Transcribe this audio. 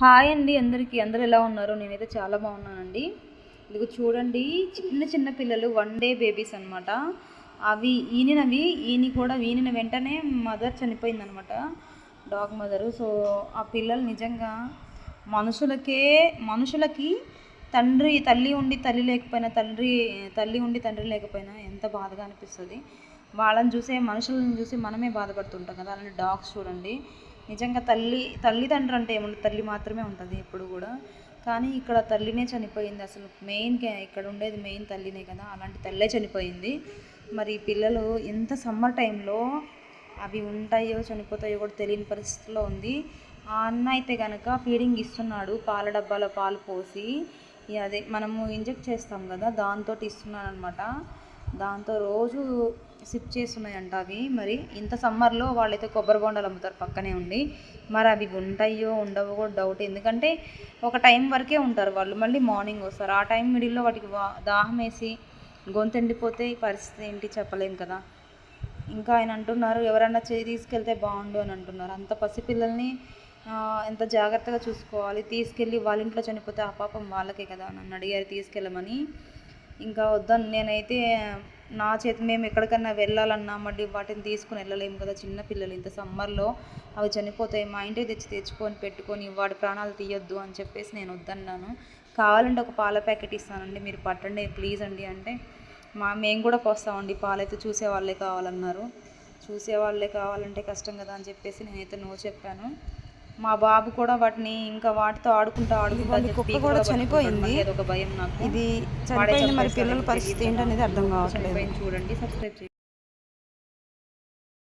Hi అండి అందరికీ. అందరు ఎలా ఉన్నారు? నేనైతే చాలా బాగున్నానండి. ఇదిగో చూడండి చిన్న చిన్న పిల్లలు వన్ డే బేబీస్ అనమాట అవి ఈనినవి ఈని కూడా ఈనిన వెంటనే మదర్ చనిపోయిందనమాట డాగ్ మదరు. సో ఆ పిల్లలు నిజంగా మనుషులకే మనుషులకి తండ్రి తల్లి ఉండి తల్లి లేకపోయినా తండ్రి తల్లి ఉండి తండ్రి లేకపోయినా ఎంత బాధగా అనిపిస్తుంది. వాళ్ళని చూసే మనుషులను చూసి మనమే బాధపడుతుంటాం కదా. అలాంటి డాగ్స్ చూడండి. నిజంగా తల్లి తల్లిదండ్రులు అంటే ఏముండదు తల్లి మాత్రమే ఉంటుంది ఎప్పుడు కూడా. కానీ ఇక్కడ తల్లినే చనిపోయింది అసలు. మెయిన్ ఇక్కడ ఉండేది మెయిన్ తల్లినే కదా. అలాంటి తల్లే చనిపోయింది. మరి పిల్లలు ఎంత సమ్మర్ టైంలో అవి ఉంటాయో చనిపోతాయో కూడా తెలియని పరిస్థితిలో ఉంది. ఆ అన్న అయితే కనుక ఫీడింగ్ ఇస్తున్నాడు. పాల డబ్బాలో పాలు పోసి అదే మనము ఇంజెక్ట్ చేస్తాం కదా దాంతో ఇస్తున్నాను అనమాట దాంతో రోజు సిప్ చేస్తున్నాయంట అవి. మరి ఇంత సమ్మర్లో వాళ్ళైతే కొబ్బరి బొండాలు అమ్ముతారు పక్కనే ఉండి. మరి అవి ఉంటాయో ఉండవో కూడా డౌట్ ఎందుకంటే ఒక టైం వరకే ఉంటారు వాళ్ళు. మళ్ళీ మార్నింగ్ వస్తారు. ఆ టైం మిడిల్లో వాటికి వా- దాహం వేసి గొంతు ఎండిపోతే పరిస్థితి ఏంటి చెప్పలేం కదా. ఇంకా ఆయన అంటున్నారు ఎవరైనా చేయి తీసుకెళ్తే బాగుండు అని అంటున్నారు. అంత పసిపిల్లల్ని ఎంత జాగ్రత్తగా చూసుకోవాలి? తీసుకెళ్ళి వాళ్ళ ఇంట్లో చనిపోతే ఆ పాపం వాళ్ళకే కదా నన్ను అడిగారు తీసుకెళ్ళమని. ఇంకా వద్దని నేనైతే నా చేతి మేము ఎక్కడికన్నా వెళ్ళాలన్నా మళ్ళీ వాటిని తీసుకుని వెళ్ళలేము కదా చిన్న పిల్లలు. ఇంత సమ్మర్లో అవి చనిపోతాయి మా ఇంటికి తెచ్చి తెచ్చుకొని పెట్టుకొని వాడి ప్రాణాలు తీయొద్దు అని చెప్పేసి నేను వద్దన్నాను. కావాలంటే ఒక పాల ప్యాకెట్ ఇస్తానండి మీరు పట్టండి ప్లీజ్ అండి అంటే మా మేము కూడా పోస్తామండి. పాలైతే చూసే వాళ్ళే కావాలన్నారు. చూసే వాళ్ళే కావాలంటే కష్టం కదా అని చెప్పేసి నేనైతే నో చెప్పాను. మా బాబు కూడా వాటిని ఇంకా వాటితో ఆడుకుంటా ఆడుకుంటా కుక్క కూడా. చనిపోయింది. భయం నాకు ఇది చనిపోయింది మరి పిల్లల పరిస్థితి. ఏంటనేది అర్థం కావట్లేదు చనిపోయింది చూడండి సబ్స్క్రైబ్ చేయండి